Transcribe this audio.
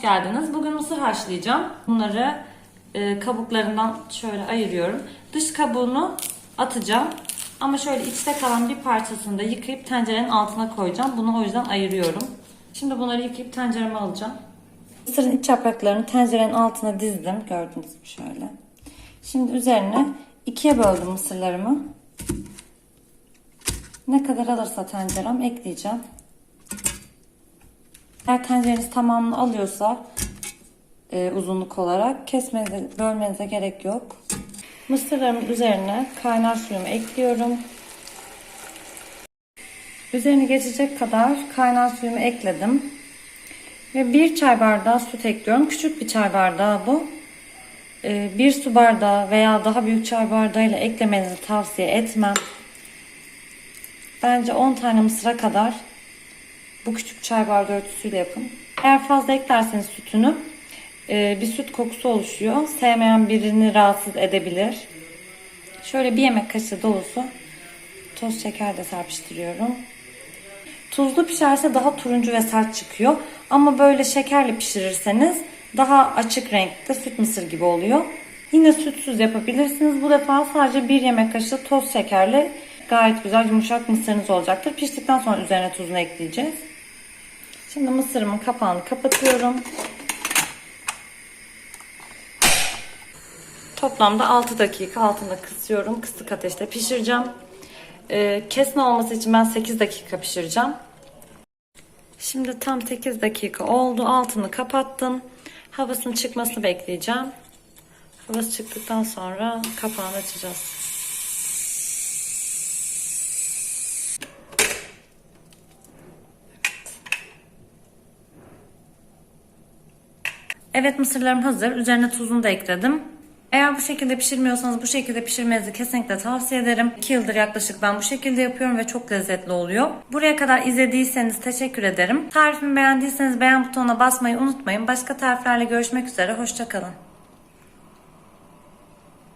geldiniz. Bugün mısır haşlayacağım. Bunları e, kabuklarından şöyle ayırıyorum. Dış kabuğunu atacağım. Ama şöyle içte kalan bir parçasını da yıkayıp tencerenin altına koyacağım. Bunu o yüzden ayırıyorum. Şimdi bunları yıkayıp tencereme alacağım. Mısırın iç yapraklarını tencerenin altına dizdim. Gördüğünüz gibi şöyle. Şimdi üzerine ikiye böldüm mısırlarımı. Ne kadar alırsa tencerem ekleyeceğim. Eğer tencereniz tamamını alıyorsa e, uzunluk olarak kesmenize, bölmenize gerek yok. Mısırlarımın üzerine kaynar suyumu ekliyorum. Üzerini geçecek kadar kaynar suyumu ekledim. Ve bir çay bardağı süt ekliyorum. Küçük bir çay bardağı bu. E, bir su bardağı veya daha büyük çay bardağıyla eklemenizi tavsiye etmem. Bence 10 tane mısıra kadar bu küçük çay bardağı ölçüsüyle yapın. Eğer fazla eklerseniz sütünü e, bir süt kokusu oluşuyor. Sevmeyen birini rahatsız edebilir. Şöyle bir yemek kaşığı dolusu toz şeker de serpiştiriyorum. Tuzlu pişerse daha turuncu ve sert çıkıyor. Ama böyle şekerli pişirirseniz daha açık renkte süt mısır gibi oluyor. Yine sütsüz yapabilirsiniz. Bu defa sadece bir yemek kaşığı toz şekerle gayet güzel yumuşak mısırınız olacaktır. Piştikten sonra üzerine tuzunu ekleyeceğiz. Şimdi mısırımın kapağını kapatıyorum. Toplamda 6 dakika altında kısıyorum. Kısık ateşte pişireceğim. Ee, kesme olması için ben 8 dakika pişireceğim. Şimdi tam 8 dakika oldu. Altını kapattım. Havasının çıkmasını bekleyeceğim. Havası çıktıktan sonra kapağını açacağız. Evet mısırlarım hazır. Üzerine tuzunu da ekledim. Eğer bu şekilde pişirmiyorsanız bu şekilde pişirmenizi kesinlikle tavsiye ederim. 2 yıldır yaklaşık ben bu şekilde yapıyorum ve çok lezzetli oluyor. Buraya kadar izlediyseniz teşekkür ederim. Tarifimi beğendiyseniz beğen butonuna basmayı unutmayın. Başka tariflerle görüşmek üzere. Hoşçakalın.